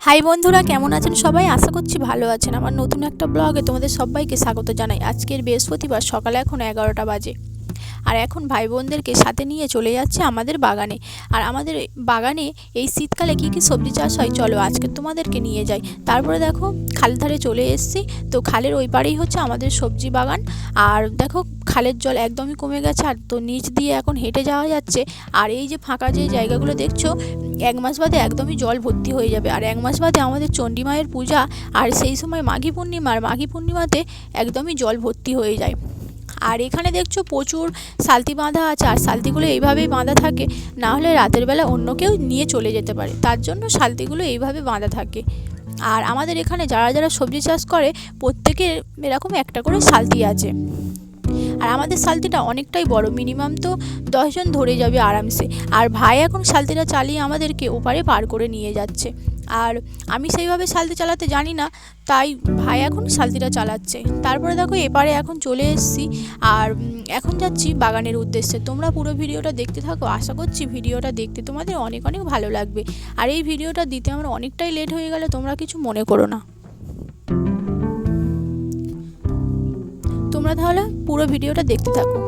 High বন্ধুরা, কেমন আছেন সবাই? আশা করছি ভালো আছেন। আমার নতুন একটা ব্লগে তোমাদের সবাইকে স্বাগত জানাই। আজকের বৃহস্পতিবার, সকালে এখন এগারোটা বাজে। আর এখন ভাই বোনদেরকে সাথে নিয়ে চলে যাচ্ছে আমাদের বাগানে। আর আমাদের বাগানে এই শীতকালে কী কী সবজি চাষ হয়, চলো আজকে তোমাদেরকে নিয়ে যাই। তারপরে দেখো খালের ধারে চলে এসেছি। তো খালের ওই পারেই হচ্ছে আমাদের সবজি বাগান। আর দেখো, খালের জল একদমই কমে গেছে। আর তো নিচ দিয়ে এখন হেঁটে যাওয়া যাচ্ছে। আর এই যে ফাঁকা যে জায়গাগুলো দেখছ এক মাস বাদে একদমই জল ভর্তি হয়ে যাবে। আর এক মাস বাদে আমাদের চণ্ডী মায়ের পূজা, আর সেই সময় মাঘী পূর্ণিমা আর মাঘী পূর্ণিমাতে একদমই জল ভর্তি হয়ে যায়। আর এখানে দেখছ প্রচুর সালতি বাঁধা আছে, আর সালতিগুলো এইভাবেই বাঁধা থাকে, না হলে রাতের বেলা অন্য কেউ নিয়ে চলে যেতে পারে। তার জন্য সালতিগুলো এইভাবে বাঁধা থাকে। আর আমাদের এখানে যারা যারা সবজি চাষ করে, প্রত্যেকের এরকম একটা করে সালতি আছে। আর আমাদের সালতিটা অনেকটাই বড় মিনিমাম তো দশজন ধরে যাবে আরামসে। আর ভাই এখন সালতিটা চালিয়ে আমাদেরকে ওপারে পার করে নিয়ে যাচ্ছে। আর আমি সেইভাবে সালতি চালাতে জানি না, তাই ভাই এখন সালতিটা চালাচ্ছে। তারপরে দেখো এপারে এখন চলে এসেছি। আর এখন যাচ্ছি বাগানের উদ্দেশ্যে। তোমরা পুরো ভিডিওটা দেখতে থাকো। আশা করছি ভিডিওটা দেখতে তোমাদের অনেক অনেক ভালো লাগবে। আর এই ভিডিওটা দিতে আমার অনেকটাই লেট হয়ে গেলে তোমরা কিছু মনে করো না। তোমরা তাহলে পুরো ভিডিওটা দেখতে থাকো।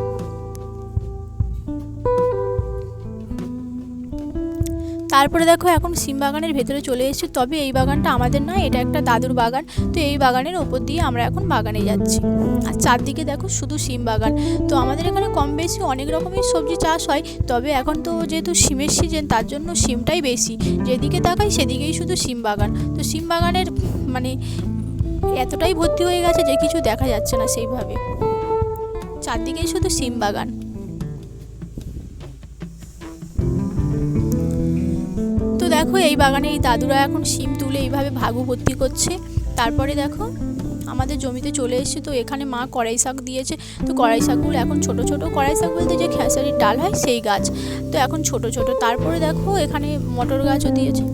তারপরে দেখো এখন সিম বাগানের ভেতরে চলে এসেছি, তবে এই বাগানটা আমাদের নয়, এটা একটা দাদুর বাগান। তো এই বাগানের ওপর দিয়ে আমরা এখন বাগানে যাচ্ছি। আর চারদিকে দেখো শুধু সিম বাগান। তো আমাদের এখানে কম বেশি অনেক রকমের সবজি চাষ হয়, তবে এখন তো যেহেতু সিমের সিজন তার জন্য সিমটাই বেশি। যেদিকে তাকাই সেদিকেই শুধু সিম বাগান। তো সিম বাগানের মানে এতটাই ভর্তি হয়ে গেছে যে কিছু দেখা যাচ্ছে না সেইভাবে। চারদিকেই শুধু সিম বাগান। তো দেখো, এই বাগানে এই দাদুরা এখন সিম তুলে এইভাবে ভাগু ভর্তি করছে। তারপরে দেখো, আমাদের জমিতে চলে এসেছে, তো এখানে মা কড়াই শাক দিয়েছে। তো কড়াই শাকগুলো এখন ছোট ছোট কড়াই শাক বলতে যে খেসারির ডাল হয় সেই গাছ। তো এখন ছোট ছোট, তারপরে দেখো, এখানে মটর গাছও দিয়েছে।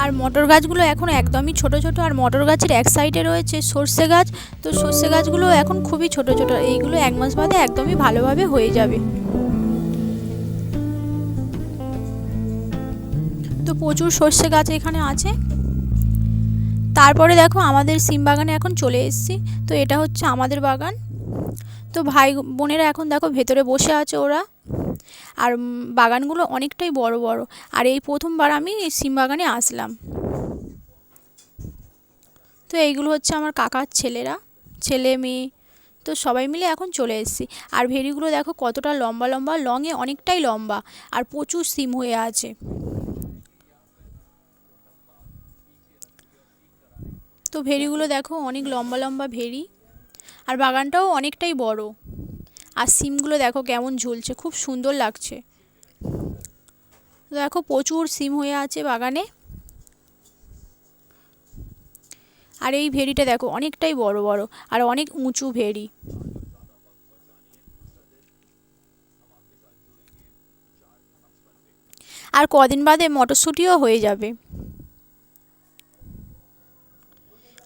আর মটর গাছগুলো এখন একদমই ছোট ছোট, আর মটর গাছের এক সাইডে রয়েছে সর্ষে গাছ। তো সর্ষে গাছগুলো এখন খুবই ছোট ছোট, এইগুলো এক মাস বাদে একদমই ভালোভাবে হয়ে যাবে। তো প্রচুর সর্ষে গাছ এখানে আছে। তারপরে দেখো আমাদের সিম বাগানে এখন চলে এসেছি। তো এটা হচ্ছে আমাদের বাগান। তো ভাই বোনেরা এখন দেখো ভেতরে বসে আছে ওরা। আর বাগানগুলো অনেকটাই বড় বড়। আর এই প্রথমবার আমি সিম বাগানে আসলাম। তো এইগুলো হচ্ছে আমার কাকার ছেলেরা, ছেলে, মেয়ে, তো সবাই মিলে এখন চলে এসেছি। আর ভেরিগুলো দেখো কতটা লম্বা লম্বা লংয়ে অনেকটাই লম্বা, আর প্রচুর সিম হয়ে আছে। তো ভেরিগুলো দেখো অনেক লম্বা লম্বা ভেরি আর বাগানটাও অনেকটাই বড়। আর সিমগুলো দেখো কেমন ঝুলছে, খুব সুন্দর লাগছে। দেখো প্রচুর সিম হয়ে আছে বাগানে। আর এই ভেরিটা দেখো অনেকটাই বড় বড় আর অনেক উঁচু ভেরি আর কদিন বাদে মটরশুঁটিও হয়ে যাবে।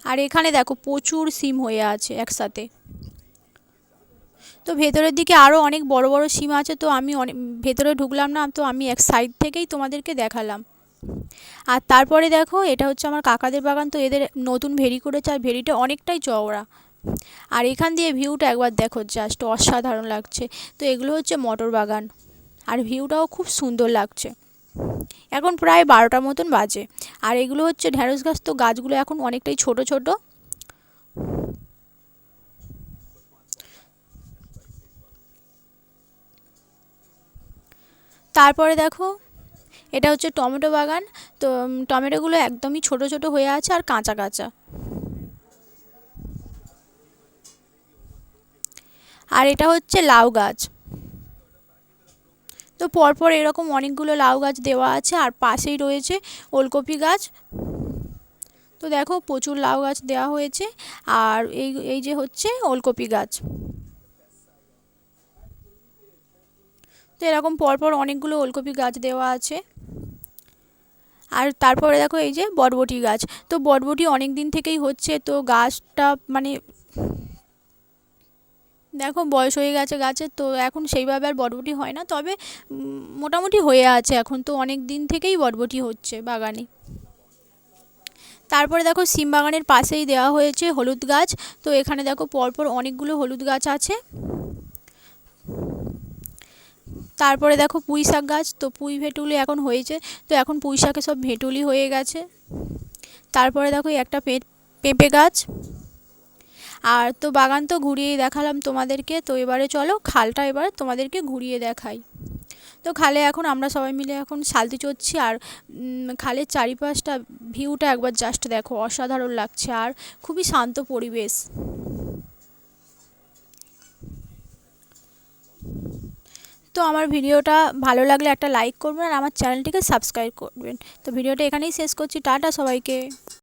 আর এখানে দেখো প্রচুর সিম হয়ে আছে একসাথে। তো ভেতরের দিকে আরও অনেক বড় বড় সিম আছে, তো আমি অনেক ভেতরে ঢুকলাম না, তো আমি এক সাইড থেকেই তোমাদেরকে দেখালাম। আর তারপরে দেখো, এটা হচ্ছে আমার কাকাদের বাগান, তো এদের নতুন ভেরি করেছে, আর ভেরিটা অনেকটাই চওড়া। আর এখান দিয়ে ভিউটা একবার দেখো জাস্ট অসাধারণ লাগছে। তো এগুলো হচ্ছে মটর বাগান, আর ভিউটাও খুব সুন্দর লাগছে। এখন প্রায় বারোটার মতন বাজে, আর এগুলো হচ্ছে ঢ্যাঁড়স গাছ, তো গাছগুলো এখন অনেকটাই ছোট ছোট। তারপরে দেখো, এটা হচ্ছে টমেটো বাগান। তো টমেটোগুলো একদমই ছোট ছোট হয়ে আছে আর কাঁচা কাঁচা। আর এটা হচ্ছে লাউ গাছ। তো পরপর এরকম অনেকগুলো লাউ গাছ দেওয়া আছে আর পাশেই রয়েছে ওলকপি গাছ। তো দেখো প্রচুর লাউ গাছ দেওয়া হয়েছে। আর এই এই যে হচ্ছে ওলকপি গাছ। তো এরকম পরপর অনেকগুলো ওলকপি গাছ দেওয়া আছে। আর তারপরে দেখো এই যে বরবটি গাছ। তো বরবটি অনেক দিন থেকেই হচ্ছে, তো গাছটা মানে দেখো বয়স হয়ে গেছে গাছের তো এখন সেইভাবে আর বরবটি হয় না। তবে মোটামুটি হয়ে আছে এখন, তো অনেক দিন থেকেই বরবটি হচ্ছে বাগানে। তারপরে দেখো সিম বাগানের পাশেই দেওয়া হয়েছে হলুদ গাছ। তো এখানে দেখো পরপর অনেকগুলো হলুদ গাছ আছে। তারপরে দেখো পুঁই শাক গাছ, তো পুঁই ভেটুলি এখন হয়েছে, তো এখন পুঁই শাকে সব ভেটুলি হয়ে গেছে। তারপরে দেখো একটা পেঁপে গাছ। আর তো বাগান তো ঘুরিয়েই দেখালাম তোমাদেরকে, তো এবারে চলো খালটা এবার তোমাদেরকে ঘুরিয়ে দেখাই। তো খালে এখন আমরা সবাই মিলে এখন সালতি চড়ছি, আর খালের চারিপাশটা, ভিউটা একবার জাস্ট দেখো, অসাধারণ লাগছে, আর খুবই শান্ত পরিবেশ। তো আমার ভিডিওটা ভালো লাগলে একটা লাইক করবেন আর আমার চ্যানেলটিকে সাবস্ক্রাইব করবেন। তো ভিডিওটা এখানেই শেষ করছি। টাটা সবাইকে।